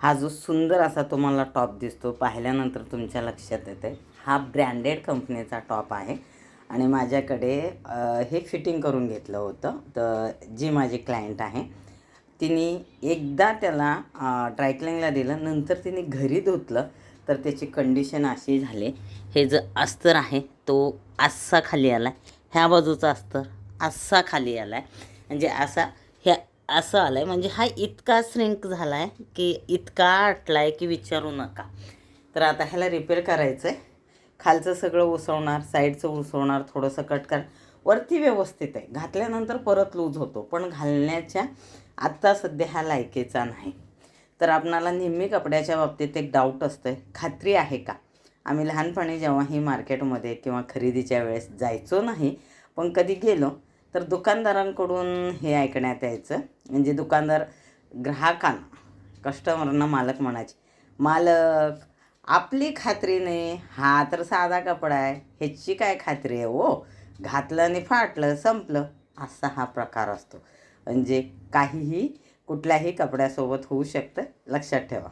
हा जो सुंदर असा तुम्हाला टॉप दिसतो पाहिल्यानंतर तुमच्या लक्षात येते हा ब्रँडेड कंपनीचा टॉप आहे. आणि माझ्याकडे हे फिटिंग करून घेतलं होतं. तर जी माझी क्लायंट आहे तिने एकदा त्याला ड्रायक्लिंगला दिलं नंतर तिने घरी धुतलं तर त्याची कंडिशन अशी झाली. हे जो अस्तर आहे तो असा खाली आला आहे ह्या बाजूचा अस्तर असा खाली आला आहे म्हणजे असा असं आलं आहे म्हणजे हा इतका श्रिंक झाला आहे की इतका आटला आहे की विचारू नका. तर आता ह्याला रिपेअर करायचं आहे खालचं सगळं उसवणार साईडचं उसवणार थोडंसं कट कर. वरती व्यवस्थित आहे. घातल्यानंतर परत लूज होतो. पण घालण्याच्या आत्ता सध्या हा लायकीचा नाही. तर आपणाला नेहमी कपड्याच्या बाबतीत एक डाऊट असतं खात्री आहे का? आम्ही लहानपणी जेव्हाही मार्केटमध्ये किंवा खरेदीच्या वेळेस जायचो नाही पण कधी गेलो तर दुकानदारांकडून हे ऐकण्यात यायचं. म्हणजे दुकानदार ग्राहकांना कस्टमरना मालक म्हणायचे मालक आपली खात्री नाही हा तर साधा कपडा आहे ह्याची काय खात्री आहे हो? घातलं आणि फाटलं संपलं. असा हा प्रकार असतो. म्हणजे काहीही कुठल्याही कपड्यासोबत होऊ शकतं. लक्षात ठेवा.